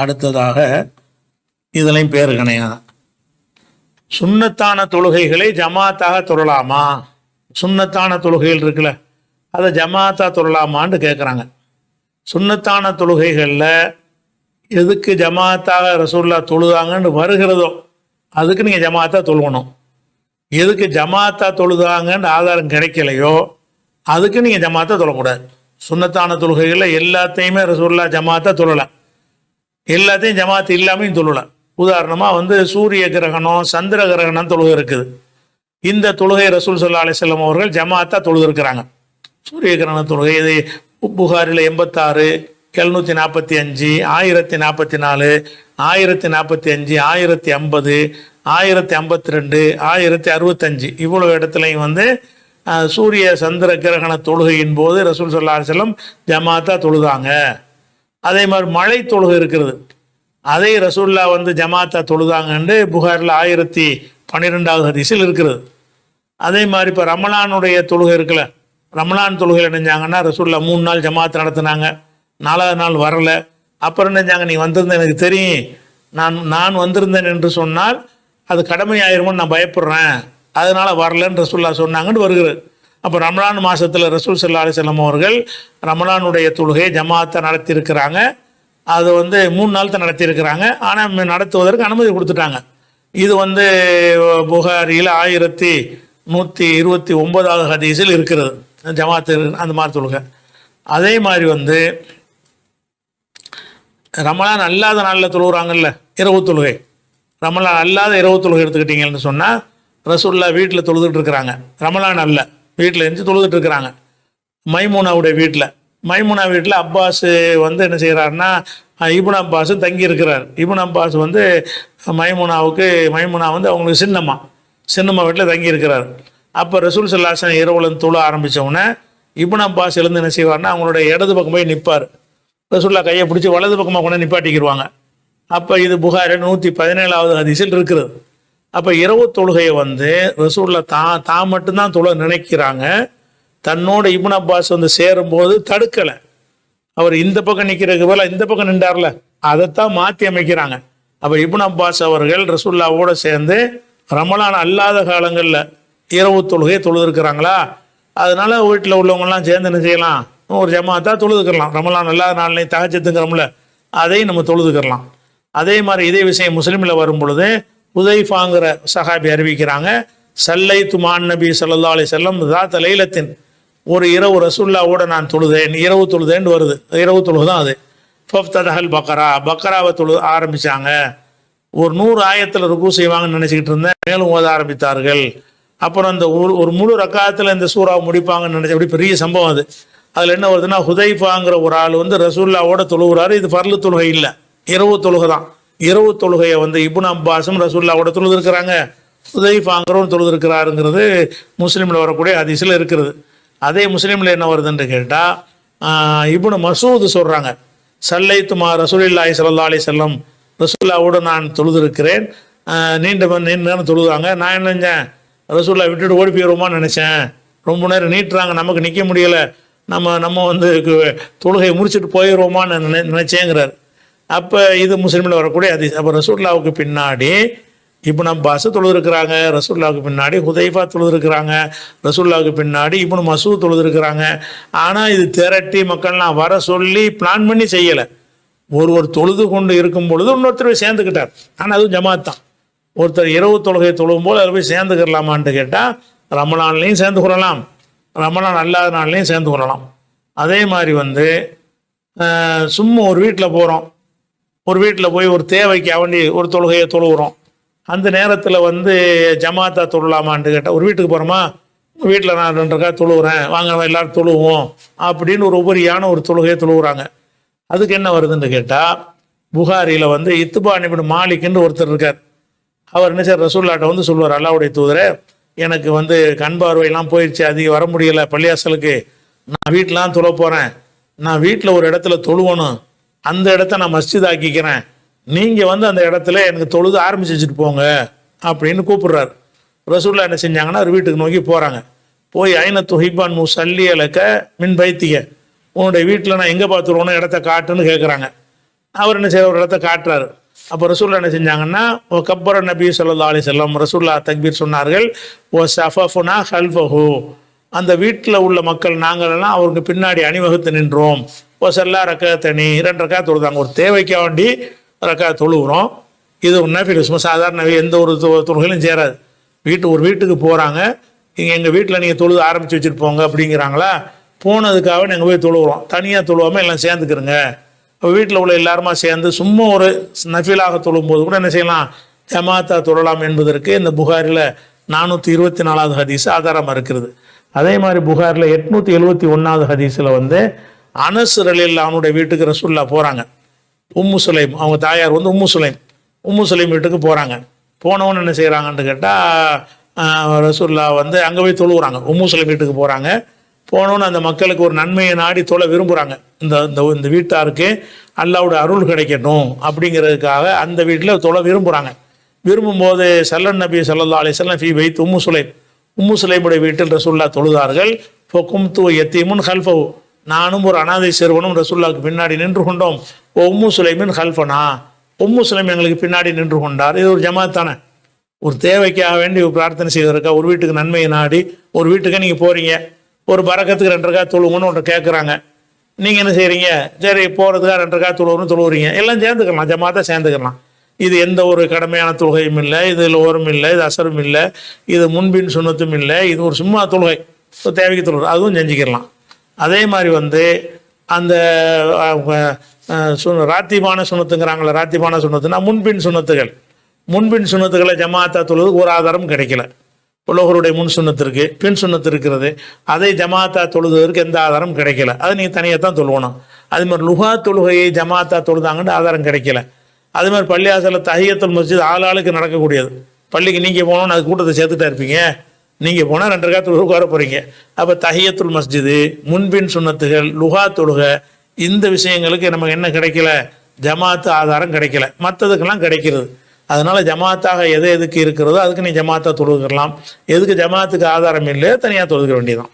அடுத்ததாக இதுலையும் பேர் கணையா. சுண்ணத்தான தொழுகைகளை ஜமாத்தாக தொழலாமா? சுண்ணத்தான தொழுகைகள் இருக்குல்ல அதை ஜமாத்தா தொழலாமான்னு கேட்குறாங்க சுண்ணத்தான தொழுகைகளில் எதுக்கு ஜமாத்தாக ரசூல்லா தொழுதாங்கன்னு வருகிறதோ அதுக்கு நீங்கள் ஜமாத்தா தொழுகணும். எதுக்கு ஜமாத்தா தொழுதாங்கன்னு ஆதாரம் கிடைக்கலையோ அதுக்கு நீங்கள் ஜமாத்தா தொழக்கூடாது. சுண்ணத்தான தொழுகைகளில் எல்லாத்தையுமே ரசூல்லா ஜமாத்தா தொழலாம். எல்லாத்தையும் ஜமாத்து இல்லாமையும் தொழலாம் உதாரணமாக வந்து சூரிய கிரகணம் சந்திர கிரகணம் தொழுகை இருக்குது. இந்த தொழுகை ரசூல் சொல்லா அலிசல்லம் அவர்கள் ஜமாத்தா தொழுதுருக்கிறாங்க. சூரிய கிரகண தொழுகை இது புகாரில் எண்பத்தாறு எழுநூற்றி நாற்பத்தி அஞ்சு ஆயிரத்தி நாற்பத்தி நாலு ஆயிரத்தி நாற்பத்தி அஞ்சு ஆயிரத்தி ஐம்பது ஆயிரத்தி ஐம்பத்தி ரெண்டு ஆயிரத்தி அறுபத்தஞ்சு. இவ்வளோ இடத்துலையும் வந்து சூரிய சந்திர கிரகண தொழுகையின் போது ரசூல் சொல்லா செல்லம் ஜமாத்தா தொழுதாங்க. அதே மாதிரி மழை தொழுகை இருக்கிறது. அதே ரசூல்லா வந்து ஜமாத்தா தொழுதாங்கன்னு புகாரில் ஆயிரத்தி பன்னிரெண்டாவது ஹதீஸில் இருக்கிறது. அதே மாதிரி இப்போ ரமலானுடைய தொழுகை இருக்குல்ல ரமலான் தொழுகையில் நினைஞ்சாங்கன்னா ரசூல்லா மூணு நாள் ஜமாத் நடத்தினாங்க. நாலாவது நாள் வரல. அப்புறம் நினைஞ்சாங்க நீ வந்திருந்த எனக்கு தெரியும். நான் நான் வந்திருந்தேன் என்று சொன்னால் அது கடமையாயிருமோன்னு நான் பயப்படுறேன். அதனால வரலன்னு ரசூல்லா சொன்னாங்கன்னு வருகிறது. அப்போ ரமலான் மாதத்தில் ரசூல் சல்லா அலிசல்லம் அவர்கள் ரமலானுடைய தொழுகையை ஜமாத்தை நடத்தியிருக்கிறாங்க. அது வந்து மூணு நாள் தான் நடத்தியிருக்கிறாங்க. ஆனால் நடத்துவதற்கு அனுமதி கொடுத்துட்டாங்க. இது வந்து புகாரியில் ஆயிரத்தி நூற்றி இருபத்தி ஒன்பதாவது ஹதீஸில் இருக்கிறது. ஜமாத்து அந்த மாதிரி தொழுகை. அதே மாதிரி வந்து ரமலான் அல்லாத நாளில் தொழுகிறாங்கல்ல இரவு தொழுகை. ரமலான் அல்லாத இரவு தொழுகை எடுத்துக்கிட்டீங்கன்னு சொன்னால் ரசூல்லா வீட்டில் தொழுதுட்டு இருக்கிறாங்க. ரமலான் அல்ல. வீட்டில் இருந்து தொழுதுட்டு இருக்கிறாங்க மைமூனாவுடைய வீட்டில் மைமுனா வீட்டில் அப்பாஸ் வந்து என்ன செய்கிறாருன்னா இபுன் அப்பாஸ் தங்கி இருக்கிறார் இபுன் அப்பாஸ் வந்து மைமுனாவுக்கு மைமுனா வந்து அவங்களுக்கு சின்னம்மா. சின்னம்மா வீட்டில் தங்கி இருக்கிறார் அப்போ ரசூல் சல்லாசன் இரவுல துள ஆரம்பித்தவுடனே இபுன் அப்பாஸ் எழுந்து என்ன செய்வார்னா அவங்களுடைய இடது பக்கம் போய் நிற்பார் ரசூல்லா கையை பிடிச்சி வலது பக்கமாக கொண்டு நிப்பாட்டிக்கிடுவாங்க அப்போ இது புகாரி நூற்றி பதினேழாவது அதிசல் இருக்கிறது. அப்போ இரவு தொழுகையை வந்து ரசூலில் தான் தான் மட்டும்தான் தொழ நினைக்கிறாங்க. தன்னோட இப்னு அப்பாஸ் வந்து சேரும்போது தடுக்கலை. அவர் இந்த பக்கம் நிற்கிறதுக்கு பதிலாக இந்த பக்கம் நின்றார்ல. அதைத்தான் மாற்றி அமைக்கிறாங்க. அப்போ இபுன் அப்பாஸ் அவர்கள் ரசூல்லாவோட சேர்ந்து ரமலான் அல்லாத காலங்களில் இரவு தொழுகையை தொழுதுருக்குறாங்களா? அதனால வீட்டில் உள்ளவங்கலாம் சேர்ந்து என்ன செய்யலாம்? ஒரு ஜமாத்தா தொழுதுக்கலாம். ரமலான் அல்லாத நாள்லையும் தகச்சத்துங்கிறோம்ல அதையும் நம்ம தொழுதுக்கிறலாம் அதே மாதிரி இதே விஷயம் முஸ்லீமில் வரும் பொழுது உதைஃபாங்கிற சஹாபி அறிவிக்கிறாங்க. சல்லை துமான் நபி சல்லா அலி செல்லம் தாத்த லைலத்தின் ஒரு இரவு ரசுல்லாவோட நான் தொழுதேன். இரவு தொழுதேன்னு வருது. இரவு தொழுகு தான் அது. ஃபப்தஹல் பக்கரா. பக்கராவை தொழு ஆரம்பிச்சாங்க. ஒரு நூறு ஆயத்தில் ருக்கு செய்வாங்கன்னு நினச்சிக்கிட்டு இருந்தேன். மேலும் ஓத ஆரம்பித்தார்கள். அப்புறம் அந்த ஒரு ஒரு முழு ரக்காயத்தில் இந்த சூறாவை முடிப்பாங்கன்னு நினச்ச அப்படி பெரிய சம்பவம் அது. அதில் என்ன வருதுன்னா ஹுதைஃபாங்கிற ஒரு ஆள் வந்து ரசூல்லாவோட தொழுகிறாரு இது பர்லு தொழுகை இல்லை. இரவு தொழுகை தான். இரவு தொழுகையை வந்து இபுன் அப்பாஸும் ரசூல்லாவோட தொழுதுருக்கிறாங்க. ஹுதைஃபாங்கிறவரும் தொழுதுருக்கிறாருங்கிறது முஸ்லீமில் வரக்கூடிய அதிசயில் இருக்கிறது அதே முஸ்லீமில் என்ன வருதுன்னு கேட்டால் இபுனு மசூது சொல்கிறாங்க சல்லை துமா ரசூலில்லாஹி சல்லா அலி செல்லம் ரசூல்லாவோடு நான் தொழுதுருக்கிறேன். நீண்ட ம- நீண்ட நேரம் தொழுதாங்க. நான் என்ன செஞ்சேன்? ரசூல்லா விட்டுட்டு ஓடி போயிடுவோமான்னு நினச்சேன். ரொம்ப நேரம் நீட்டுறாங்க. நமக்கு நிற்க முடியலை. நம்ம நம்ம வந்து கு- தொழுகையை முடிச்சுட்டு போயிடுவோமான்னு நினை நினைச்சேங்கிறார். அப்போ இது முஸ்லீமில் வரக்கூடிய அது அப்போ ரசூல்லாவுக்கு பின்னாடி இப்னு அப்பாஸ் தொழுதுருக்கிறாங்க. ரசூல்லாவுக்கு பின்னாடி ஹுதைஃபா தொழுதுருக்கிறாங்க. ரசூல்லாவுக்கு பின்னாடி இப்னு மசூத் தொழுதுருக்கிறாங்க. ஆனால் இது திரட்டி மக்கள்லாம் வர சொல்லி பிளான் பண்ணி செய்யலை. ஒருவர் தொழுது கொண்டு இருக்கும் பொழுது இன்னொருத்தர் போய் சேர்ந்துக்கிட்டார். ஆனால் அதுவும் ஜமாத் தான். ஒருத்தர் இரவு தொழுகை தொழுவும் போது அதில் போய் சேர்ந்துக்கிறலாமான்ட்டு கேட்டால் ரமலான்லையும் சேர்ந்து கொள்ளலாம். ரமலான் அல்லாத நாள்லையும் சேர்ந்து கொள்ளலாம். அதே மாதிரி வந்து சும்மா ஒரு வீட்டில் போகிறோம் ஒரு வீட்டில் போய் ஒரு தேவைக்கு அவண்டி ஒரு தொழுகையை தொழுகிறோம். அந்த நேரத்தில் வந்து ஜமாத்தா தொழலாமான்ட்டு கேட்டால் ஒரு வீட்டுக்கு போகிறோமா வீட்டில் நான் ரெண்டுக்கா தொழுகிறேன். வாங்க நம்ம எல்லாரும் தொழுவோம். அப்படின்னு ஒரு உபரியான ஒரு தொழுகையை தொழுகிறாங்க. அதுக்கு என்ன வருதுன்னு கேட்டால் புகாரியில் வந்து இத்துபா இப்படி மாலிக்குன்னு ஒருத்தர் இருக்கார். அவர் என்ன சார் ரசூல்லாட்ட வந்து சொல்லுவார் அல்லாவுடைய தூதரே எனக்கு வந்து கண் பார்வையெல்லாம் போயிடுச்சு அதிகம் வர முடியல பள்ளியாசலுக்கு. நான் வீட்டிலாம் தொழ போகிறேன் நான் வீட்டில் ஒரு இடத்துல தொழுவணும் அந்த இடத்த நான் மஸ்ஜித் ஆக்கிக்கிறேன். நீங்கள் வந்து அந்த இடத்துல எனக்கு தொழுது ஆரம்பிச்சு வச்சுட்டு போங்க அப்படின்னு கூப்பிடுறாரு. ரசூல்லா என்ன செஞ்சாங்கன்னா அவர் வீட்டுக்கு நோக்கி போகிறாங்க போய் ஐன துஹிபான் முசல்லி அலக்க மின் பைத்திக. உன்னுடைய வீட்டில் நான் எங்கே பார்த்துருவோன்னு இடத்த காட்டுன்னு கேட்குறாங்க அவர் என்ன செய்ய ஒரு இடத்த காட்டுறாரு. அப்போ ரசூல்லா என்ன செஞ்சாங்கன்னா ஓ கப்பர நபி சொல்லா அலி செல்லம் ரசூல்லா தக்பீர் சொன்னார்கள் ஓ சஃபுனா ஹல்ஃபஹூ. அந்த வீட்டில் உள்ள மக்கள் நாங்கள் எல்லாம் அவருக்கு பின்னாடி அணிவகுத்து நின்றோம். ஓ செல்லா ரக்கா தனி இரண்டு ரக்கா தொழுதாங்க. ஒரு தேவைக்காக வேண்டி ரக்கா தொழுகிறோம். இது ஒரு நஃபில் சும்மா சாதாரண எந்த ஒரு தொ- தொழுகையிலும் சேராது. வீட்டு ஒரு வீட்டுக்கு போகிறாங்க இங்கே எங்கள் வீட்டில் நீங்கள் தொழுது ஆரம்பித்து வச்சுட்டு போங்க அப்படிங்கிறாங்களா? போனதுக்காக நாங்கள் போய் தொழுகிறோம். தனியாக தொழுவாமல் எல்லாம் சேர்ந்துக்கிறோங்க. இப்போ வீட்டில் உள்ள எல்லாருமா சேர்ந்து சும்மா ஒரு நஃபீலாக தொழும்போது கூட என்ன செய்யலாம்? ஜமாத்தா தொழலாம் என்பதற்கு இந்த புகாரில் நானூற்றி இருபத்தி நாலாவது ஹதீஸ் ஆதாரமாக இருக்கிறது. அதே மாதிரி புகாரில் எட்நூற்றி எழுபத்தி ஒன்றாவது ஹதீஸில் வந்து அனசு ரலில் அவனுடைய வீட்டுக்கு ரசுல்லா போகிறாங்க உம்மு சுலைம் அவங்க தாயார் வந்து உம்மு சுலைம். உம்மு சுலைம் வீட்டுக்கு போகிறாங்க போனவொன்னு என்ன செய்கிறாங்கன்னு கேட்டால் ரசுல்லா வந்து அங்கே போய் தொழுகிறாங்க உம்மு சுலைம் வீட்டுக்கு போகிறாங்க போனோன்னு அந்த மக்களுக்கு ஒரு நன்மையை நாடி தொலை விரும்புகிறாங்க இந்த இந்த இந்த வீட்டாருக்கு அல்லாவோட அருள் கிடைக்கட்டும் அப்படிங்கிறதுக்காக அந்த வீட்டில் தொலை விரும்புகிறாங்க விரும்பும்போது சல்லன் நபி ஸல்லல்லாஹு அலைஹி ஃபி வைத் உம்மு சுலைம். உம்மு சுலைமுடைய வீட்டில் ரசுல்லா தொழுதார்கள். ஃபொக்கும் து எத்தீமுன் நானும் ஒரு அனாதை சிறுவனும் ரசுல்லாவுக்கு பின்னாடி நின்று கொண்டோம். ஓ உம்மு சுலைமின் ஹல்ஃபனா உம்மு சுலைம் எங்களுக்கு பின்னாடி நின்று கொண்டார். இது ஒரு ஜமாத் தானே. ஒரு தேவைக்காக வேண்டி பிரார்த்தனை செய்வதற்கா? ஒரு வீட்டுக்கு நன்மையை நாடி ஒரு வீட்டுக்கு நீங்கள் போகிறீங்க ஒரு பறக்கத்துக்கு ரெண்டு ரக்கா ஒன்று கேட்குறாங்க நீங்கள் என்ன செய்கிறீங்க சரி போகிறதுக்காக ரெண்டு ரக்கா தொழுவுன்னு தொழுவுறீங்க. எல்லாம் சேர்ந்துக்கலாம். ஜமாத்தா சேர்ந்துக்கலாம். இது எந்த ஒரு கடமையான தொழுகையும் இல்லை இதில் ஓரும் இல்லை இது அசரும் இல்லை இது முன்பின் சுண்ணத்தும் இல்லை இது ஒரு சும்மா தொழுகை. ஸோ தேவைக்கு தொழுகை. அதுவும் செஞ்சுக்கிடலாம். அதே மாதிரி வந்து அந்த சு- ராத்திபான சுண்ணத்துங்கிறாங்களே ராத்திபான சுண்ணத்துனா முன்பின் சுண்ணத்துகள். முன்பின் சுண்ணத்துக்களை ஜமாத்தா தொழுது ஒரு ஆதாரம் கிடைக்கல. உலகருடைய முன் சுண்ணத்திற்கு பின் சுண்ணத்து இருக்கிறது. அதை ஜமாத்தா தொழுதுவதற்கு எந்த ஆதாரம் கிடைக்கல. அதை நீங்கள் தனியாக தான் தொழுவணும். அது மாதிரி லுகா தொழுகையை ஜமாத்தா தொழுதாங்கன்னு ஆதாரம் கிடைக்கல. அது மாதிரி பள்ளியாசல தஹியத்துல் மஸ்ஜித் ஆளாளுக்கு நடக்கக்கூடியது. பள்ளிக்கு நீங்கள் போகணும்னு அது கூட்டத்தை சேர்த்துட்டா இருப்பீங்க. நீங்கள் போனால் ரெண்டு காலத்தில் உட்கார போகிறீங்க அப்போ தஹியத்துல் மஸ்ஜிது முன்பின் சுண்ணத்துகள் லுகா தொழுகை இந்த விஷயங்களுக்கு நமக்கு என்ன கிடைக்கல? ஜமாத்து ஆதாரம் கிடைக்கல. மற்றதுக்கெல்லாம் கிடைக்கிறது. அதனால் ஜமாத்தாக எது எதுக்கு இருக்கிறதோ அதுக்கு நீ ஜமாத்தா தொழுகிறலாம் எதுக்கு ஜமாத்துக்கு ஆதாரம் இல்லையோ தனியாக தொழுக வேண்டியதான்